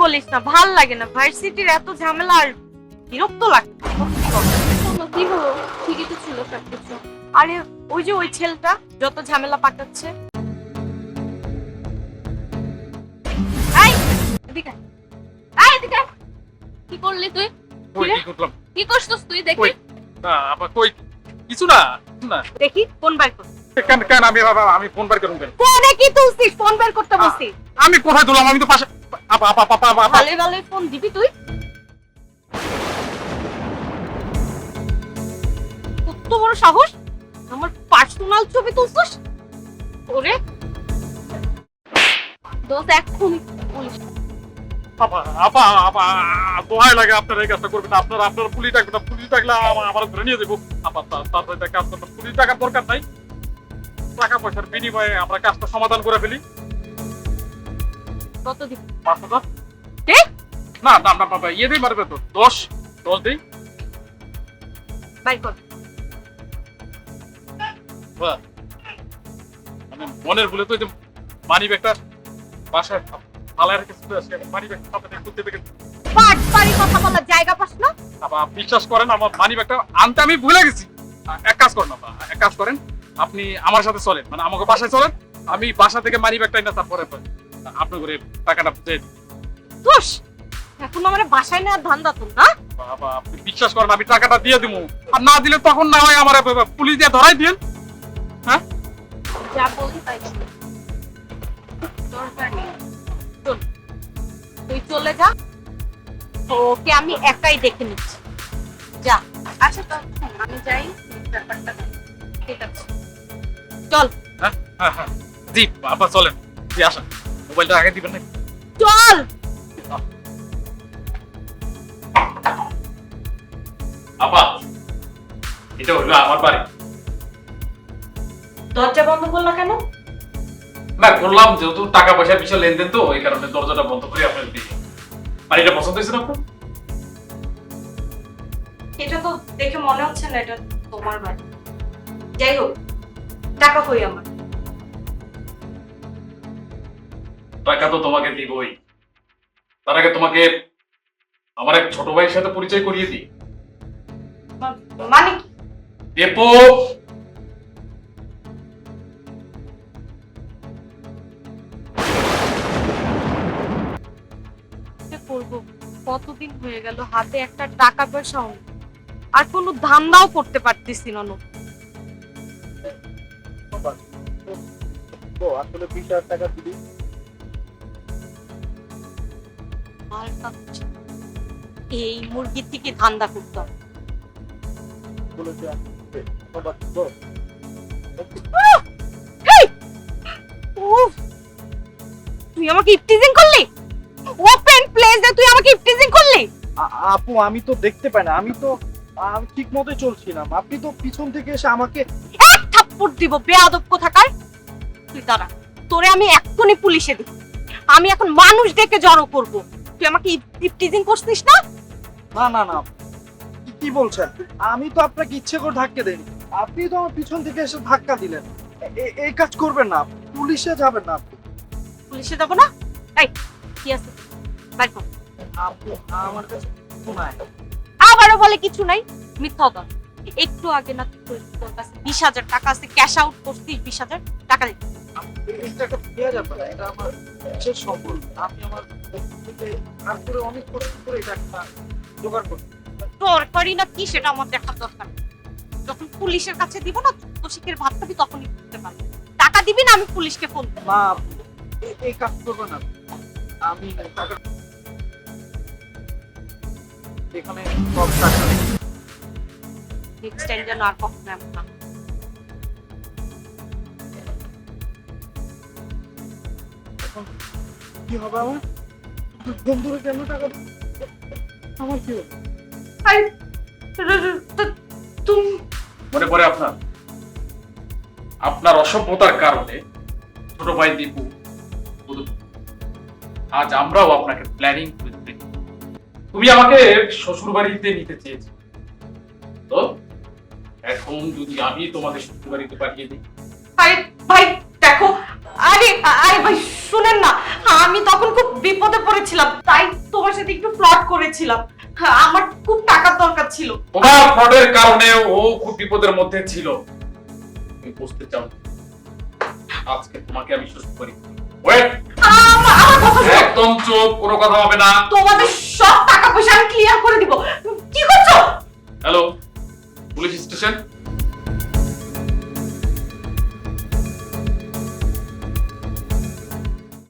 বলিস না ভালো লাগে না। ভার্সিটির এত ঝামেলা আর বিরক্ত লাগে কি হলো? ঠিকই তো ছিল সবকিছু। আরে ওই যে ওই ছেলেটা যত ঝামেলা পাকাচ্ছে। কি করলি তুই? কি করছিস তুই? দেখি। না আবার কই? কিছু না না। দেখি ফোন বের কর। কেন কেন আমি বাবা আমি ফোন বার করুন কেন? ফোনে কি তুলছিস? ফোন বের করতে আমি কোথায় তুললাম? আমি তো পাশে আপা আপা আপা আপা আপা ভালো ভালো ফোন দিবি তুই? কত বড় সাহস? আমার পার্সোনাল ছবি তুলছিস? ওরে। এক্ষুনি পুলিশ আপা আপা আপা দোহাই লাগে আপনারা এই কাজটা করবেন। আপনারা আপনারা পুলিশ ডাকবেন না পুলিশ ডাকলে আমার ধরে নিয়ে আপা তাড়াতাড়ি কাজ করবেন পুলিশ টাকার দরকার নাই। টাকা পয়সার বিনিময়ে আমরা কাজটা সমাধান করে ফেলি। কত দিবি। পাঁচ হাজার কে? না না না বাবা ইয়ে দিই পারবে তো। দশ দশ দিই। বাই কর। মানে মনের ভুলে তো মানি ব্যাগটা বাসায় ফালায় রেখে চলে আসি এখন মানি ব্যাগটা পাট পারি কথা বলার জায়গা পাস না? আবার বিশ্বাস করেন আমার মানি ব্যাগটা আনতে আমি ভুলে গেছি। এক কাজ করেন আপা, এক কাজ করেন। আপনি আমার সাথে চলেন মানে আমাকে বাসায় চলেন। আমি বাসা থেকে মানি ব্যাগটা এনে তারপরে আপনার করে টাকাটা। দোষ! এখন আমার বাসায় নেওয়ার ধান্দা তোর না? বাবা আপনি বিশ্বাস করেন আমি টাকাটা দিয়ে দিব আর না দিলে তখন না হয় আমার পুলিশ দিয়ে ধরাই দিন যা বললি তাই করবি। দরকার নেই। তুই চলে যা। ওকে আমি একাই দেখে নিচ্ছি। যা। আচ্ছা তো আমি যাই। ব্যাপারটা ঠিক আছে। চল। হ্যাঁ? হ্যাঁ হ্যাঁ। জি বাবা চলেন। জি আসেন। মোবাইলটা আগে দিবেন না চল! আপা এটা হলো আমার বাড়ি। দরজা বন্ধ করল কেন? না করলাম যেহেতু টাকা পয়সার বিষয় লেনদেন তো এই কারণে দরজাটা বন্ধ করে আপনার দিই বাড়িটা পছন্দ হয়েছে না আপনার? এটা তো দেখে মনে হচ্ছে না এটা তোমার বাড়ি। যাই হোক টাকা কই আমার? টাকা তো তোমাকে দিবই। তার আগে তোমাকে আমার এক ছোট ভাইয়ের সাথে পরিচয় করিয়ে দিই। মানে করব। কতদিন হয়ে গেল হাতে একটা টাকা পয়সাও আর কোনো ধান্দাও করতে পারতেছি না আসলে বিশ হাজার টাকা দিবি। এই মুরগির থেকে ধান্দা করতে হবে। বলেছে বাবা, তো এই! উফ! তুই আমাকে ইফটিজিং করলি? ওপেন প্লেসে তুই আমাকে ইফটিজিং করলি? আপু আমি তো দেখতে পাই না আমি তো ঠিক মতোই চলছিলাম। আপনি তো পিছন থেকে এসে আমাকে এক থাপ্পড় দিব বেয়াদব কোথাকার? তুই দাঁড়া তোরে আমি এক্ষুনি পুলিশে দিব আমি এখন মানুষ ডেকে জড়ো করব। তুই আমাকে ইফটিজিং করছিস না? না না না। কি- বলছেন? আমি তো আপনাকে ইচ্ছে করে ধাক্কা দেইনি। আপনি তো আমার পিছন থেকে এসে ধাক্কা দিলেন। এই কাজ করবেন না। পুলিশে যাবেন না আপনি। পুলিশে যাব না? এই কি আছে? বাইর কর। আপু আমার কাছে কিছু নাই। আবারও বলে কিছু নাই? মিথ্যা কথা। একটু আগে না তুই তোর কাছে বিশ হাজার টাকা আছে ক্যাশ আউট করছিস বিশ হাজার টাকা দে। এই টাকা দেওয়া যাবে না এটা আমার বিশেষ সম্পদ আমি আমার থেকে আর করে অনেক কষ্ট করে এই টাকাটা জোগাড় করছি। দরকারি না কি সেটা আমার দেখার দরকার যখন পুলিশের কাছে দিব না তোষিকের ভাত খাবি তখনই করতে পারবি। টাকা দিবি না আমি পুলিশকে ফোন না এই কাজ করবে না। আমি টাকা এখানে সব টাকা নেক্সট টাইম যেন আর কখনো এমন না এখন কি হবে আমার? বন্ধুরা কেন টাকা আমার কি হবে? তুমি মনে পড়ে আপনার? আপনার অসভ্যতার কারণে ছোট ভাই দীপু আজ আমরাও আপনাকে প্ল্যানিং করে তুমি আমাকে শ্বশুর বাড়িতে নিতে চেয়েছো। তো এখন যদি আমি তোমাকে শ্বশুর বাড়িতে পাঠিয়ে দিই? আরে ভাই দেখো আরে আরে ভাই শুনেন না আমি তখন খুব বিপদে পড়েছিলাম তাই তোমার সাথে একটু ফ্লড করেছিলাম। আমার খুব টাকার দরকার ছিল। তোমার ফ্রডের কারণে ও খুব বিপদের মধ্যে ছিল। তুমি বুঝতে চাও আজকে তোমাকে আমি সুস্থ করি। ওয়েট আমার কথা। একদম চুপ কোনো কথা হবে না। তোমাদের সব